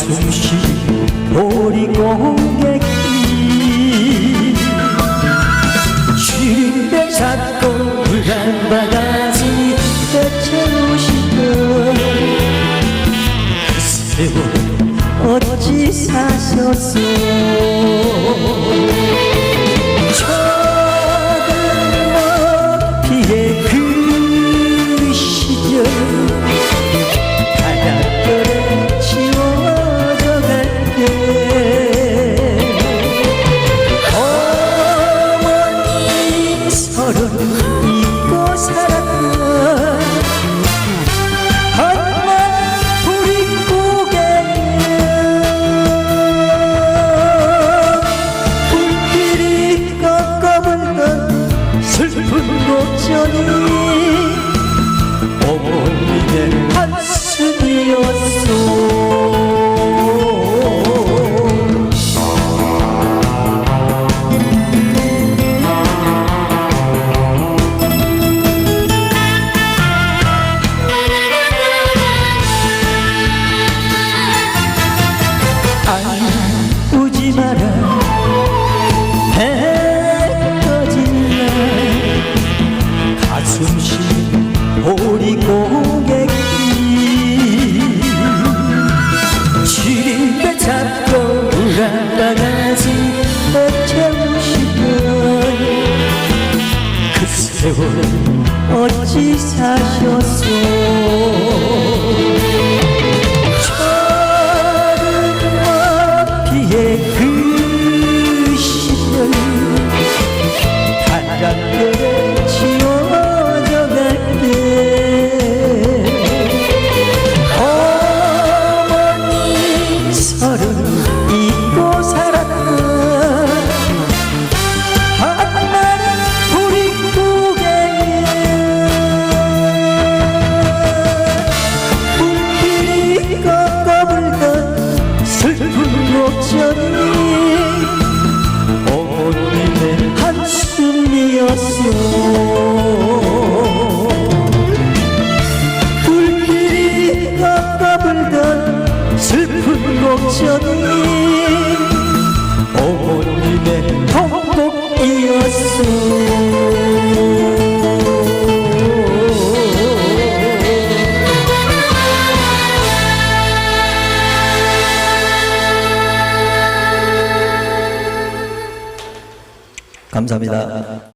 숨쉬 보리공객이 주림백 잡고 물한 바가지 떼채우시고 세월 어찌 사셨소? 걱정이 어머니의 한숨이었어. 우리 고객이 지린배 잡고 나가지 내채우시면 그 세월 어찌 사셨소? 감사합니다.